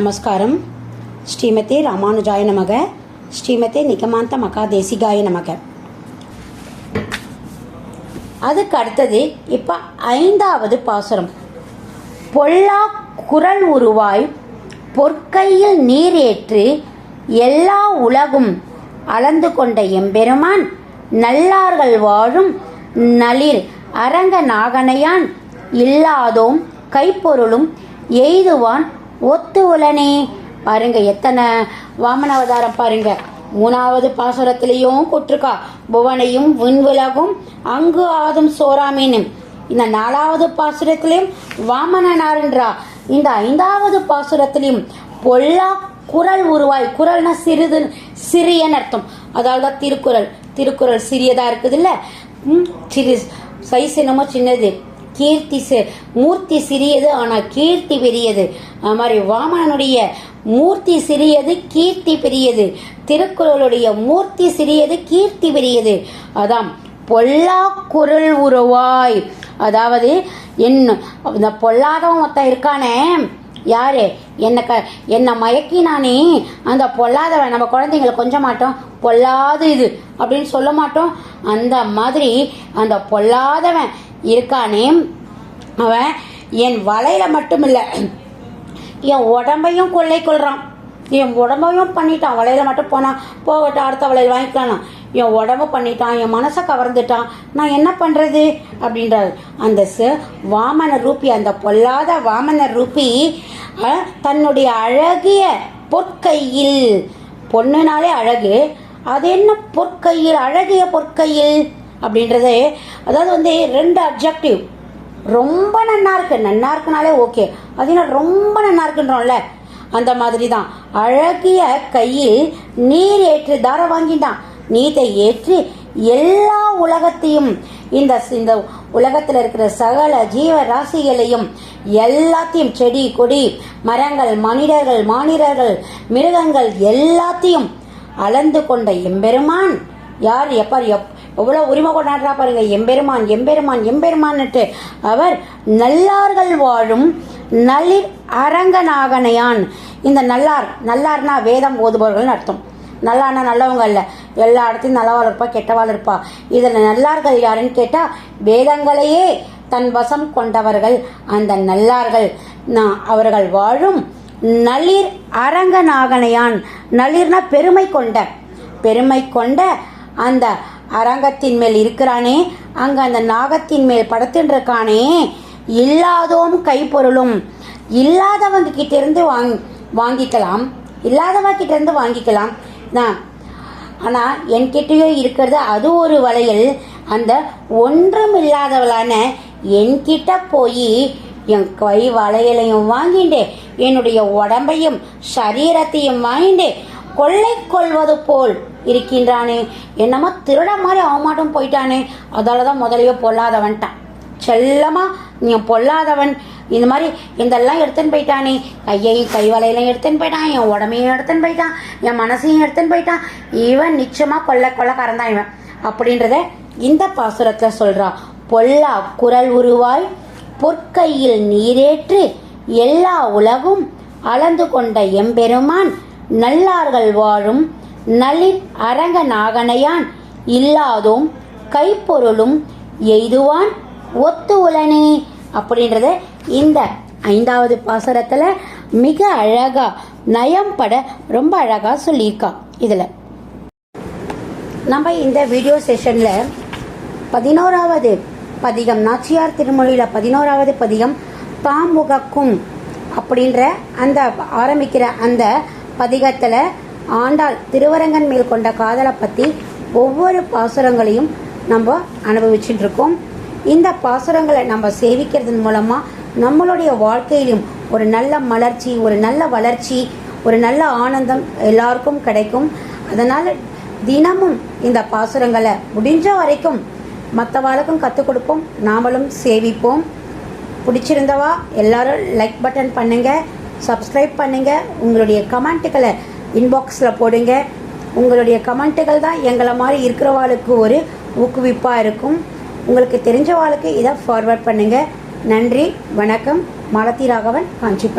நமஸ்காரம். ஸ்ரீமதே ராமானுஜாய நமக. ஸ்ரீமதே நிகமாந்த மகாதேசிகாய நமக. அதுக்கு அடுத்தது இப்போ ஐந்தாவது பாசுரம். பொல்லா குரல் உருவாய் பொற்கையில் நீரேற்று எல்லா உலகும் அளந்து கொண்ட எம்பெருமான் நல்லார்கள் வாழும் நளிர் அரங்க நாகனையான் இல்லாதோம் கைப்பொருளும் எய்துவான் ஒத்து உலனே பாருங்க எத்தனை வாமன அவதாரம் பாருங்க. மூணாவது பாசுரத்திலையும் கொட்டிருக்கா. புவனையும் விண்விலகும் அங்கு ஆதும் சோராமீனும் இந்த நாலாவது பாசுரத்திலையும் வாமனனாருன்றா. இந்த ஐந்தாவது பாசுரத்திலையும் பொல்லா குரல் உருவாய். குரல்னா சிறிது சிறியன்னு அர்த்தம். அதாவது தான் திருக்குறள். திருக்குறள் சிறியதா இருக்குது இல்லை சிறு சைஸ் என்னமோ சின்னது. கீர்த்தி மூர்த்தி சிறியது ஆனால் கீர்த்தி பெரியது. அது மாதிரி வாமனனுடைய மூர்த்தி சிறியது கீர்த்தி பெரியது. திருக்குறளுடைய மூர்த்தி சிறியது கீர்த்தி பெரியது. அதான் பொல்லா குரல் உருவாய். அதாவது என்ன இந்த பொல்லாதவன் ஒருத்தன் இருக்கானே யாரு? என்னை க என்னை மயக்கினானே. அந்த பொல்லாதவன் நம்ம குழந்தைங்களை கொஞ்ச மாட்டோம். பொல்லாது இது அப்படின்னு சொல்ல மாட்டோம். அந்த மாதிரி அந்த பொல்லாதவன் இருக்கானே அவன் என் வலையில மட்டும் இல்லை என் உடம்பையும் கொள்ளை கொள்றான். என் உடம்பையும் பண்ணிட்டான். வலையில மட்டும் போனான் போகட்டும் அடுத்த வலையில் வாங்கிக்கலாம் என் உடம்பு பண்ணிட்டான் என் மனசை கவர்ந்துட்டான். நான் என்ன பண்ணுறது அப்படின்றாரு. அந்த ச வாமன ரூபி அந்த பொல்லாத வாமன ரூபி தன்னுடைய அழகிய பொற்கையில் பொண்ணுனாலே அழகு. அது என்ன பொற்கையில் அழகிய பொற்கையில்? அப்படின்றது அதாவது வந்து ரெண்டு அப்ஜெக்டிவ் ரொம்ப நன்னா இருக்கு. நன்னா இருக்குனாலே ஓகே. அதனால ரொம்ப நன்னா இருக்குன்றோம்ல. அந்த மாதிரி தான் அழகிய கையில் நீர் ஏற்று தார வாங்கிட்டான். நீத்தை ஏற்றி எல்லா உலகத்தையும் இந்த இந்த உலகத்தில் இருக்கிற சகல ஜீவ ராசிகளையும் எல்லாத்தையும் செடி கொடி மரங்கள் மனிதர்கள் மானிடர்கள் மிருகங்கள் எல்லாத்தையும் அளந்து கொண்ட எம்பெருமான். யார்? எப்ப எப் எவ்வளோ உரிமை கொண்டாடுறா பாருங்க. எம்பெருமான் எம்பெருமான் எம்பெருமான்ட்டு அவர் நல்லார்கள் வாழும் நளிர் அரங்கநாகனையான். இந்த நல்லார் நல்லார்னா வேதம் ஓதுபவர்கள்னு அர்த்தம். நல்லானா நல்லவங்க இல்லை எல்லா இடத்தையும் நல்லவாள் இருப்பா கெட்டவாள் இருப்பா. இதில் நல்லார்கள் யாருன்னு கேட்டால் வேதங்களையே தன் வசம் கொண்டவர்கள் அந்த நல்லார்கள். நான் அவர்கள் வாழும் நளிர் அரங்கநாகனையான். நளிர்னா பெருமை கொண்ட பெருமை கொண்ட அந்த அரங்கத்தின் மேல் இருக்கிறானே அங்கே அந்த நாகத்தின் மேல் படுத்துட்டுருக்கானே இல்லாதோம் கைப்பொருளும். இல்லாதவங்க கிட்டேருந்து வாங் வாங்கிக்கலாம். இல்லாதவங்க கிட்டேருந்து வாங்கிக்கலாம். நான் ஆனால் என்கிட்டயோ இருக்கிறது அது ஒரு வலையில் அந்த ஒன்றும் இல்லாதவளான என்கிட்ட போய் என் கை வளையலையும் வாங்கிண்டு என்னுடைய உடம்பையும் சரீரத்தையும் வாங்கிண்டு கொள்ளை கொள்வது போல் இருக்கின்றானே என்னமோ திருட மாதிரி அவன் மாட்டும் போயிட்டானே. அதால தான் முதலையோ பொல்லாதவன்ட்டான். செல்லமா நீ பொல்லாதவன். இந்த மாதிரி இதெல்லாம் எடுத்துன்னு போயிட்டானே. கையையும் கைவலையெல்லாம் எடுத்துன்னு போயிட்டான். என் உடமையும் எடுத்துன்னு போயிட்டான். என் மனசையும் எடுத்துன்னு போயிட்டான். இவன் நிச்சயமா கொள்ளை கொள்ளக்காரன் தான் இவன். அப்படின்றத இந்த பாசுரத்தில் சொல்கிறான் பொல்லா குரல் உருவாய் பொற்கையில் நீரேற்று எல்லா உலகும் அளந்து கொண்ட எம்பெருமான் நல்லார்கள் வாழும் நளின் அரங்க நாகனையான் இல்லாதோம் கைப்பொருளும் எய்துவான் ஒத்து உலனே அப்படின்றத இந்த ஐந்தாவது பாசரத்தில் மிக அழகா நயம் பட ரொம்ப அழகா சொல்லியிருக்கா இதில். நம்ம இந்த வீடியோ செஷனில் பதினோராவது பதிகம் நாச்சியார் திருமொழியில் பதினோராவது பதிகம் தாமுகக்கும் அப்படின்ற அந்த ஆரம்பிக்கிற அந்த பதிகத்தில் ஆண்டாள் திருவரங்கன் மேல் கொண்ட காதலை பற்றி ஒவ்வொரு பாசுரங்களையும் நம்ம அனுபவிச்சுட்டு இருக்கோம் இந்த பாசுரங்களை நம்ம சேவிக்கிறதன் மூலமாக நம்மளுடைய வாழ்க்கையிலும் ஒரு நல்ல மலர்ச்சி ஒரு நல்ல வளர்ச்சி ஒரு நல்ல ஆனந்தம் எல்லாருக்கும் கிடைக்கும். அதனால் தினமும் இந்த பாசுரங்களை முடிஞ்ச வரைக்கும் மற்றவாளுக்கும் கற்றுக் கொடுப்போம். நாமளும் சேவிப்போம். பிடிச்சிருந்தவா எல்லாரும் லைக் பட்டன் பண்ணுங்கள் சப்ஸ்கிரைப் பண்ணுங்கள் உங்களுடைய கமெண்ட்டுகளை இன்பாக்ஸில் போடுங்க. உங்களுடைய கமெண்ட்டுகள் தான் எங்களை மாதிரி இருக்கிறவாளுக்கு ஒரு ஊக்குவிப்பாக இருக்கும். உங்களுக்கு தெரிஞ்சவாளுக்கு இதை ஃபார்வர்ட் பண்ணுங்கள் நன்றி வணக்கம். மலத்தி ராகவன் காஞ்சிபுரம்.